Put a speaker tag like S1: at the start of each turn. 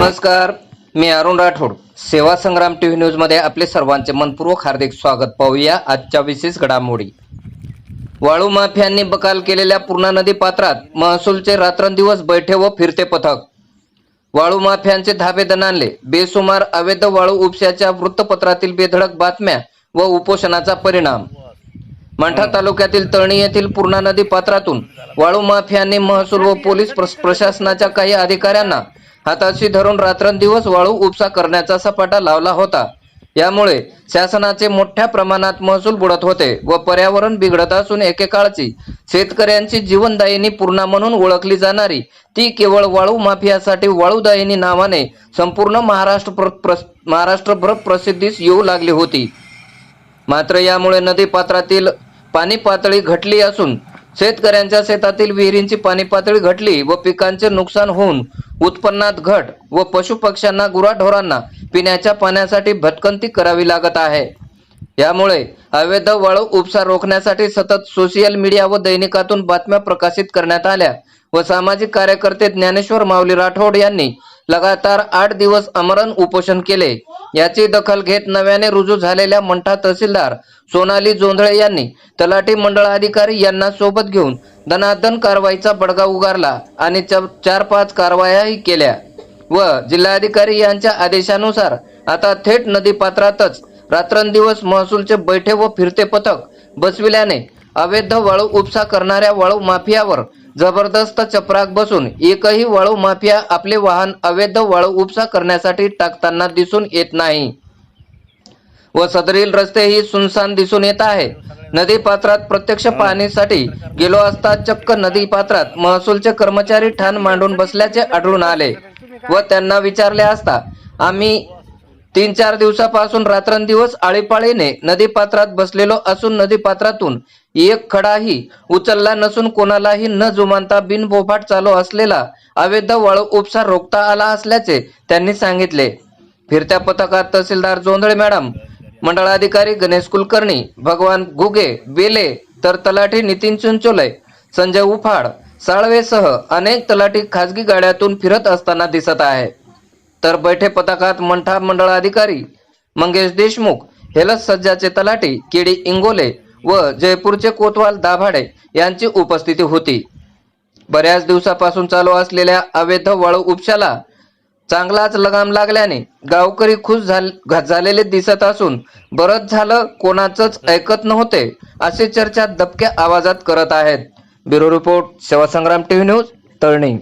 S1: नमस्कार मी अरुण राठोड. सेवा संग्राम टीव्ही न्यूजमध्ये आपले सर्वांचे मनपूर्वक हार्दिक स्वागत. पाहूया आजच्या विशेष घडामोडी. वाळू माफियांनी बकाल केलेल्या पूर्णा नदी पात्रात महसूलचे रात्रंदिवस बैठे व फिरते पथक. वाळू माफियांचे धाबे दणाणले. बेसुमार अवैध वाळू उपशाच्या वृत्तपत्रातील बेधडक बातम्या व उपोषणाचा परिणाम. मंठा तालुक्यातील तळणी येथील पूर्णा नदी पात्रातून वाळू माफियांनी महसूल व पोलीस प्रशासनाच्या काही अधिकाऱ्यांना हाताशी धरून रात्रंदिवस वाळू उपसा करण्याचा सपाटा लावला होता. यामुळे शासनाचे मोठ्या प्रमाणात महसूल बुडत होते व पर्यावरण बिघडत असून एकेकाळची शेतकऱ्यांची जीवनदायिनी पूर्णा म्हणून ओळखली जाणारी ती केवळ वाळू माफियासाठी वाळूदायिनी नावाने संपूर्ण महाराष्ट्र प्र- महाराष्ट्रभर प्रसिद्धीस येऊ लागली होती. मात्र यामुळे नदी पात्रातील पाणी पातळी घटली असून शेतकऱ्यांच्या शेतातील विहिरींची पाणी पातळी घटली व पिकांचे नुकसान होऊन उत्पन्नात घट व पशुपक्ष्यांना गुराढोरांना पिण्याच्या पाण्यासाठी भटकंती करावी लागत आहे. यामुळे अवैध वाळू उपसा रोखण्यासाठी सतत सोशल मीडिया व दैनिकातून बातम्या प्रकाशित करण्यात आल्या व सामाजिक कार्यकर्ते ज्ञानेश्वर माऊली राठोड यांनी लगातार आठ दिवस अमरण उपोषण केले. याची दखल घेत नव्याने रुजू झालेल्या मंठा तहसीलदार सोनाली जोंधळे यांनी तलाठी मंडळ अधिकारी यांना सोबत घेऊन दनादन कारवाईचा बडगा उगारला आणि च- चार पाच कारवायाही केल्या व जिल्हाधिकारी यांच्या आदेशानुसार आता थेट नदीपात्रातच रात्रंदिवस महसूलचे बैठे व फिरते पथक बसविल्याने अवैध वाळू उपसा करणाऱ्या वाळू माफियावर जबरदस्त चपराक बसून एकही वाळू माफिया आपले वाहन अवैध वाळू उपसा करण्यासाठी टाकताना दिसून येत नाही. व सदरील रस्ते ही सुनसान दिसून येत आहे. नदी पात्रात प्रत्यक्ष पाहणीसाठी गेलो असता चक्क नदी पात्रात महसूलचे कर्मचारी ठाण मांडून बसल्याचे आढळून आले व त्यांना विचारले असता आम्ही तीन चार दिवसापासून रात्रंदिवस आळीपाळीने नदी पात्रात बसलेलो असून नदी पात्रातून एक खडाही उचलला नसून कोणालाही न जुमानता बिनबोफाट चालू असलेला अवैध वाळू उपसा रोखता आला असल्याचे त्यांनी सांगितले. फिरत्या पथकात तहसीलदार जोंधळे मॅडम मंडळाधिकारी गणेश कुलकर्णी भगवान गुगे बेले तर तलाठी नितीन चुंचोले संजय उफाड साळवेसह अनेक तलाठी खासगी गाड्यातून फिरत असताना दिसत आहे. तर बैठे पथकात मंठा मंडळाधिकारी मंगेश देशमुख हेलस सज्जाचे तलाठी केडी इंगोले व जयपूरचे कोतवाल दाभाडे यांची उपस्थिती होती. बऱ्याच दिवसापासून चालू असलेल्या अवैध वाळू उपशाला चांगलाच लगाम लागल्याने गावकरी खुश झाल- घ- झालेले दिसत असून बरंच झालं कोणाचंच ऐकत नव्हते अशी चर्चा दबक्या आवाजात करत आहेत. Bureau report Sevasangram TV news Talani.